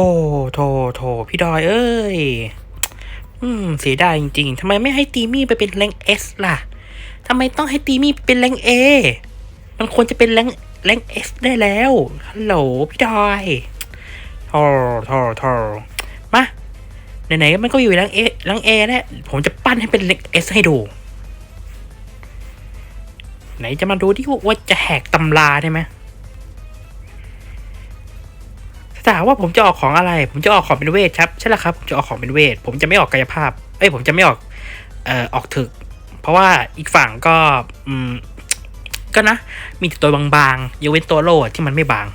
โถโถพี่ดอยเอ้ย อืม เสียดายจริงๆทำไมไม่ให้ตีมี่ไปเป็นแรงเอสล่ะทำไมต้องให้ตีมี่เป็นแรงเอมันควรจะเป็นแรงแรงเอสได้แล้วฮัลโหลพี่ดอยโถโถโถมาไหนๆมันก็อยู่แรงเอแรงเอแล้วผมจะปั้นให้เป็นแรงเอสให้ดู ไหนจะมาดูที่ว่าจะแหกตำราได้ไหม ถาหากว่าผมจะออกของอะไร ผมจะออกของเป็นเวทครับใช่แล้วครับผมจะออกของเป็นเวท ผมจะไม่ออกกายภาพ เอ้ยผมจะไม่ออกเอ่อออกถึก เพราะว่าอีกฝั่งก็อืมก็นะ มีแต่ตัวบางๆยกเว้นตัวโลดที่มันไม่บาง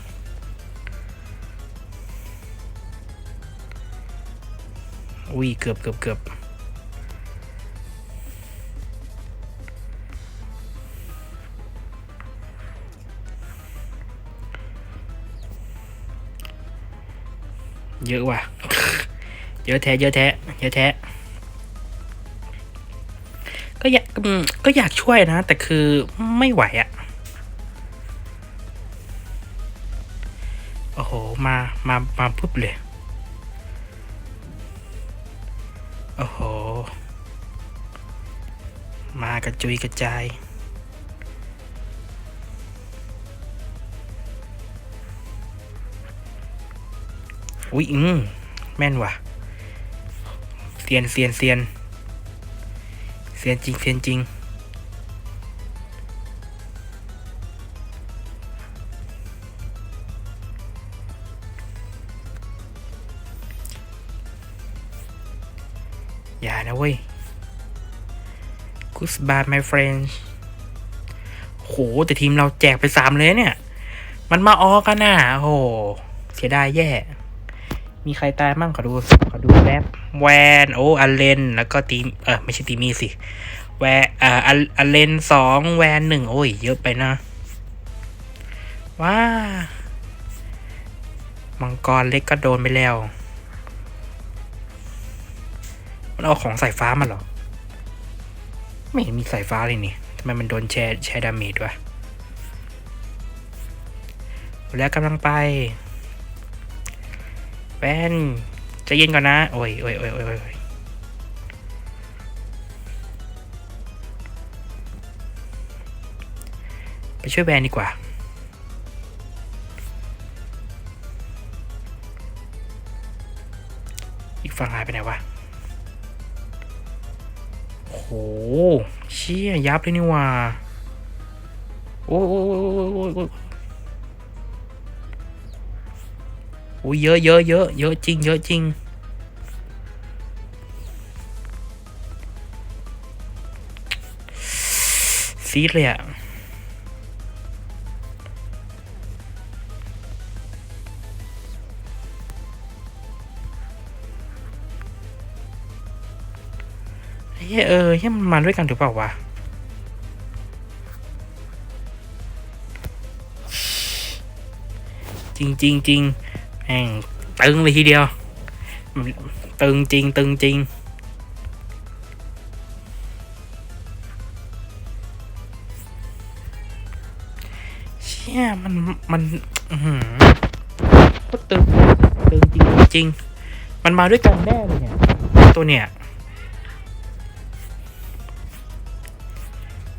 อุ้ยเกือบเกือบเกือบ เยอะว่ะ เยอะแท้เยอะแท้เยอะแท้ก็อยากก็อยากช่วยนะ แต่คือไม่ไหวอะ่ะโอ้โห มา มา มาปุ๊บเลย โอ้โห มากระจุยกระจาย อุ้ยอืมแม่นว่ะเซียนเซียนเซียนเซียนจริงเซียนจริง อย่านะเว้ย Goodbye my friend โห แต่ทีมเราแจกไปสามเลยเนี่ย มันมาออกกันน่ะโห เสียดายแย่ มีใครตายมั่งขอดูขอดูแป๊บแวนโอ้อันเลนแล้วก็ตีเออไม่ใช่ตีมีสิแวนอ่าอันอันเลนสองแวนหนึ่งโอ้ยเยอะไปนะว้ามังกรเล็กก็โดนไปแล้ว มันเอาของสายฟ้ามาหรอ ไม่เห็นมีสายฟ้าเลยนี่ทำไมมันโดนแชร์แชร์ดาเมจวะแล้วกำลังไป แป้นจะเย็นก่อนนะ โอ้ยโอ้ยโอ้ยโอ้ยไปช่วยแบนดีกว่า อีกฝั่งหายไปไหนวะโอ้โหเชี่ยยับเลยนี่ว่า โอ้ยโอ้ยโอ้ยโอ้ย อ้ยโอ้ยเยอะเยอะเยอะเยอะจริง เยอะจริง ซีดเลยอะเฮ้ยเออเฮ้ยมันมาด้วยกันหรือเปล่าวะจริงจริงจริง แม่งตึงเลยทีเดียว ตึงจริง ตึงจริง เชี่ยมันมันหือโคตรตึง ตึงจริงจริง มันมาด้วยกันแน่เลยเนี่ย ตัวเนี่ย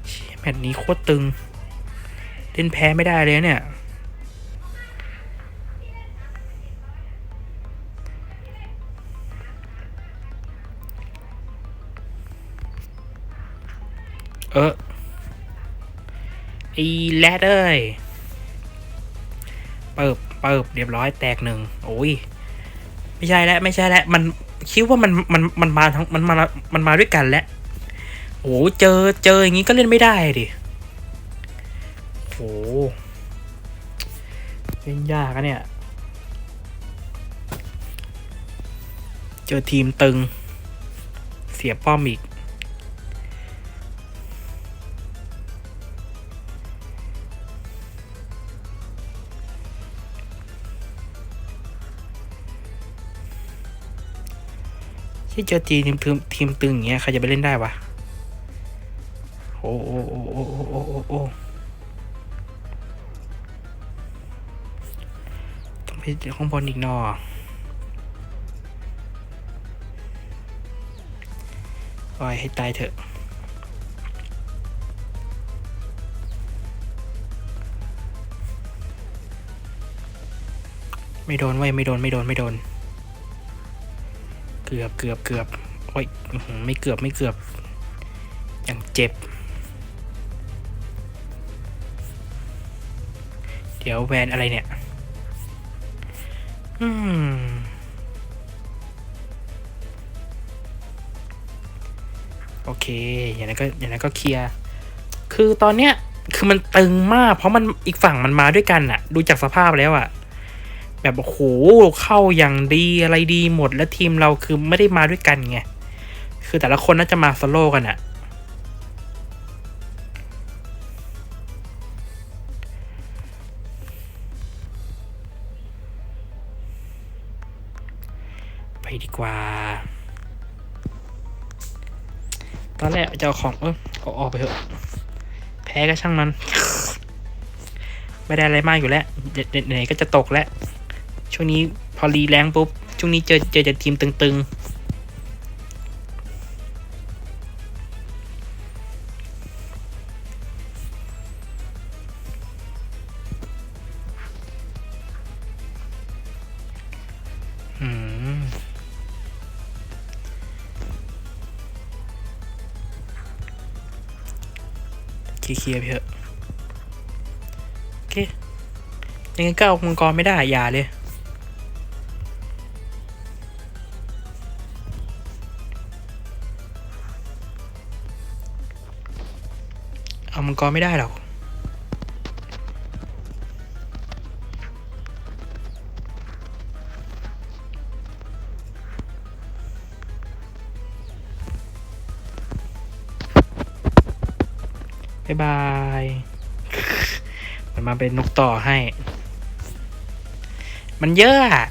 เชี่ยแมตช์นี้โคตรตึง เล่นแพ้ไม่ได้เลยเนี่ย เออไอีแรดเอ้ย เปิบเปิบเรียบร้อยแตกหนึ่งโอ้ย ไม่ใช่แล้วไม่ใช่แล้วมันคิดว่ามันมันมันมาทั้งมันมามันมาด้วยกันแล้วโอ้เจอเจออย่างงี้ก็เล่นไม่ได้ดิโอ้เล่นยากอะเนี่ย เจอทีมตึง เสียป้อมอีก ที่เจอจีทีมทีมตึงอย่างเงี้ยใครจะไปเล่นได้วะโอ้โอ้โอ้โอ้โอ้โอ้โอต้องไปข้างบนอีกนอปล่อยให้ตายเถอะไม่โดนไว้ไม่โดนไม่โดนไม่โดน กือบเกือบเกือบโอ้ยไม่เกือบไม่เกือบอย่างเจ็บ เดี๋ยวแวนอะไรเนี่ยอืมโอเค อย่างนั้นก็อย่างนั้นก็เคลียร์ คือตอนเนี้ย คือมันตึงมาก เพราะมันอีกฝั่งมันมาด้วยกันอะดูจากสภาพแล้วอะ แบบโอ้โหเข้าอย่างดีอะไรดีหมดแล้วทีมเราคือไม่ได้มาด้วยกันไง คือแต่ละคนน่าจะมาโซโลกันอะไปดีกว่า ตอนแรกจะเอาของ เออเอาออกไปเถอะแพ้ก็ช่างมัน ไม่ได้อะไรมากอยู่แล้ว เดี๋ยวไหนๆก็จะตกแล้ว ช่วงนี้พอรีแรงปุ๊บ ช่วงนี้เจอเจอแต่ทีมตึงๆ อืม เคลียร์ๆไปเถอะ โอเค ยังไงก็เอามังกรไม่ได้อย่าเลย เอามังกรไม่ได้หรอกบ๊ายบาย มันมาเป็นนกต่อให้ มันเยอะอะ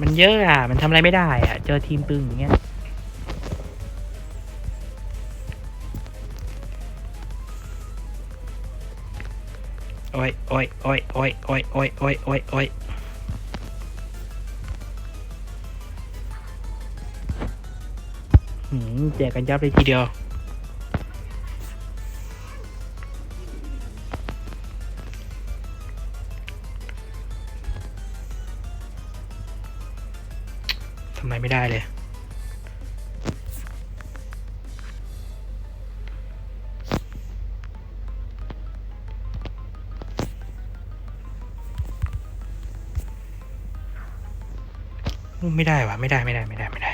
มันเยอะอะ มันทำอะไรไม่ได้อะ เจอทีมตึงอย่างเงี้ย โอ้ยโอ้ยโอ้ยโอ้ยโอ้ยโอ้ยโอ้ยโอ้ยโอ้ยหืมแจกกันยับเลยทีเดียวำอะไรไม่ได้เลย ไม่ได้วะไม่ได้ไม่ได้ไม่ได้ไม่ได้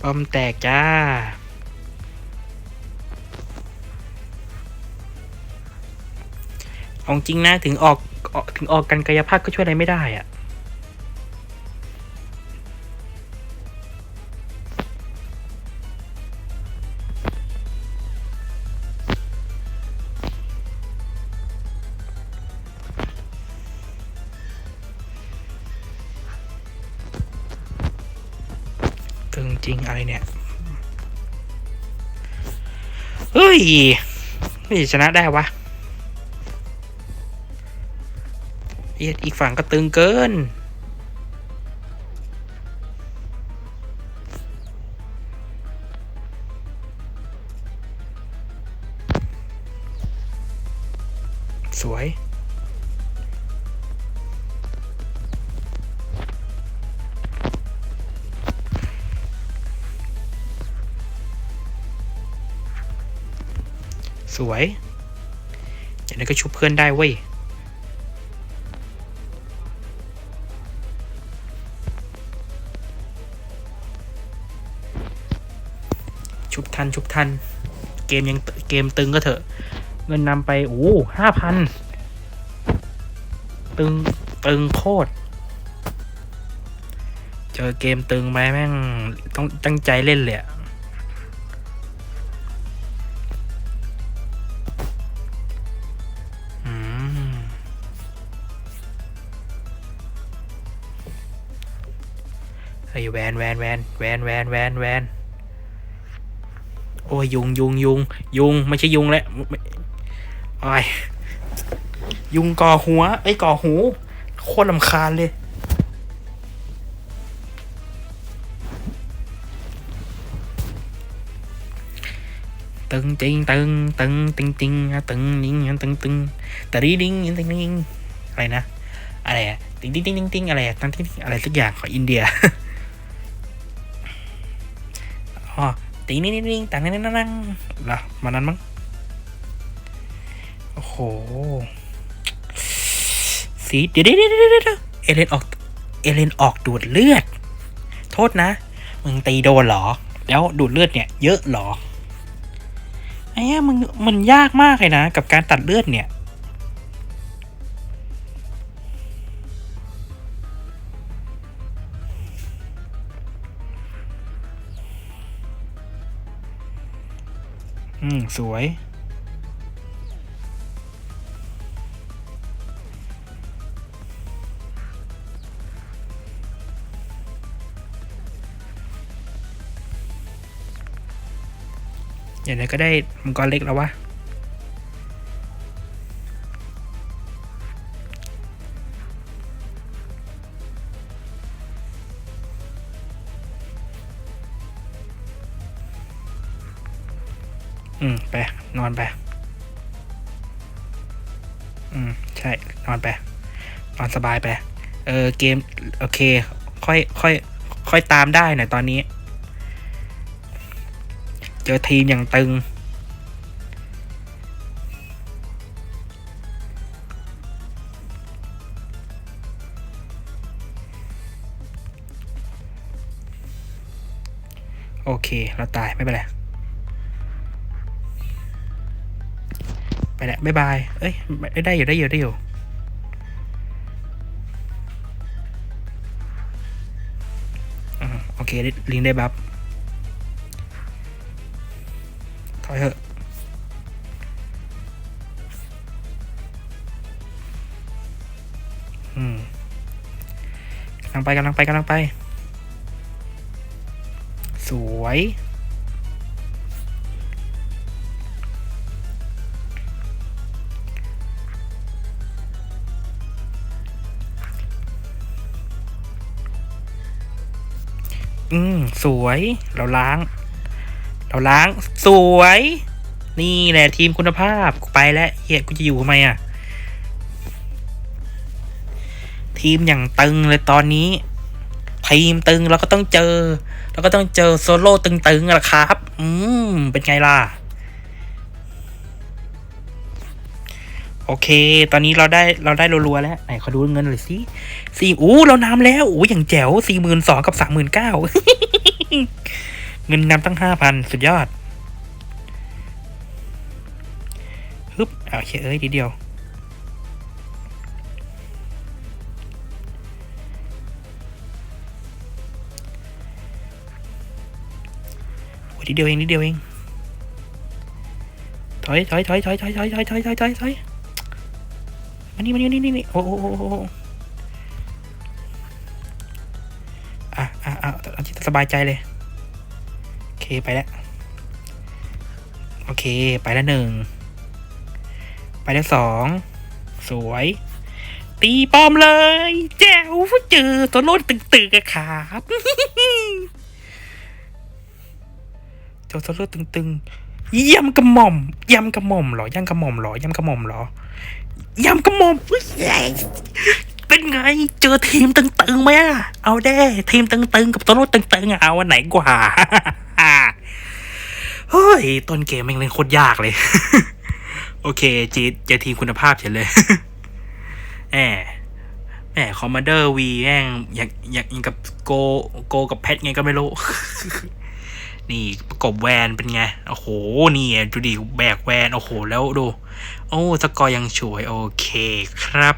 ปอมแตกจ้าเอาจริงนะถึงออก ออกถึงออกกันกายภาพก็ช่วยอะไรไม่ได้อะตึงจริงอะไรเนี่ย เฮ้ยไม่ชนะได้วะ อียดอีกฝั่งก็ตึงเกิน สวย สวยอย่างนั้นก็ชุบเพื่อนได้เว้ย ทันชุบทัน เกมยังเกมตึงก็เถอะ เงินนำไปโอ้ห้าพันตึงตึงโคตร เจอเกมตึงไหมแม่งต้องตั้งใจเล่นเลยอะอืมเฮ้ยแวนแวนแวนแวนแวนแวนแวน โอ้ยยุงยุงยุงยุงไม่ใช่ยุงแล้วไม่โอ้ยยุงก่อหัวไอ้ก่อหู โคตรลำคาญเลย ตึงจริงตึงตึงตึงจริงตึงนิ่งตึงตึงแต่ดีดิ้งตึงนิ่งอะไรนะ อะไรอะติงติงติงติงติงอะไรอะตั้งที่อะไรสักอย่างของอินเดียอ๋อ ติงนิ่งนิ่งนิ่งต่างนั่งนั่งนั่งเหรอมานั้นมั้ง โอ้โห สีเดี๋ยวเดี๋ยวเดี๋ยวเดี๋ยวเดี๋ยวเอเลนออก เอเลนออกดูดเลือด โทษนะ มึงตีโดนหรอ แล้วดูดเลือดเนี่ย เยอะหรอไอ้เนี้ยมันมันยากมากเลยนะ กับการตัดเลือดเนี่ย อืม สวย อย่างไรก็ได้มังกรเล็กแล้ววะ อืม ไป นอนไป อืม ใช่ นอนไป นอนสบายไป เออ เกม โอเค ค่อย ค่อย ค่อยตามได้หน่อยตอนนี้ เจอทีมอย่างตึง โอเค เราตาย ไม่เป็นไร ไปแล้วบ๊ายบาย เอ้ยได้อยู่ได้อยู่ได้อยู่โอเค ลิงได้บัฟถอยเถอะอืมกำลังไปกำลังไปกำลังไป สวย อืมสวย เราล้าง เราล้าง สวย นี่แหละทีมคุณภาพไปแล้วเฮียกูจะอยู่ทำไมอะ ทีมอย่างตึงเลยตอนนี้ ทีมตึงเราก็ต้องเจอ เราก็ต้องเจอโซโล่ตึงๆอะละครับ อืมเป็นไงล่ะ โอเค ตอนนี้เราได้เราได้รัวๆแล้วไหนขอดูเงินหน่อยสิสี่อู้เรานำแล้วอู้อย่างแจ๋วสี่หมื่นสองกับสามหมื่นเก้าเงินนำตั้งห้าพันสุดยอดฮึบเอาโอเคเอ้ยทีเดียว โอ้ยทีเดียวเองนิดเดียวเองถอยถอยถอยถอยถอยถอยถอยถอยถอยถอย มานี่มานี่นี่นี่นี่โอ้โหอะอะอะเอาที่สบายใจเลย โอเคไปแล้ว โอเคไปแล้วหนึ่ง ไปแล้วสอง สวย ตีป้อมเลย แจ๋วเจอตัวโลดตึกๆอะครับเจ้าตัวโลดตึงๆยำกระหม่อมยำกระหม่อมเหรอยำกระหม่อมเหรอยำกระหม่อมเหรอ ยำกระหม่อมเป็นไง เจอทีมตึงๆไหมอะเอาได้ทีมตึงๆกับตัวโลดตึงๆเอาอันไหนกว่าเฮ้ยต้นเกมแม่งเล่นโคตรยากเลย โอเค จีดเจอทีมคุณภาพเฉยเลยแหมแหมคอมมานเดอร์วีแม่งอยากอยากยิงกับโกโกกับแพทไงก็ไม่รู้ นี่ประกบแวนเป็นไง โอ้โห นี่ดูดิแบกแวน โอ้โห แล้วดู โอ้ สกอร์ยังสวย โอเคครับ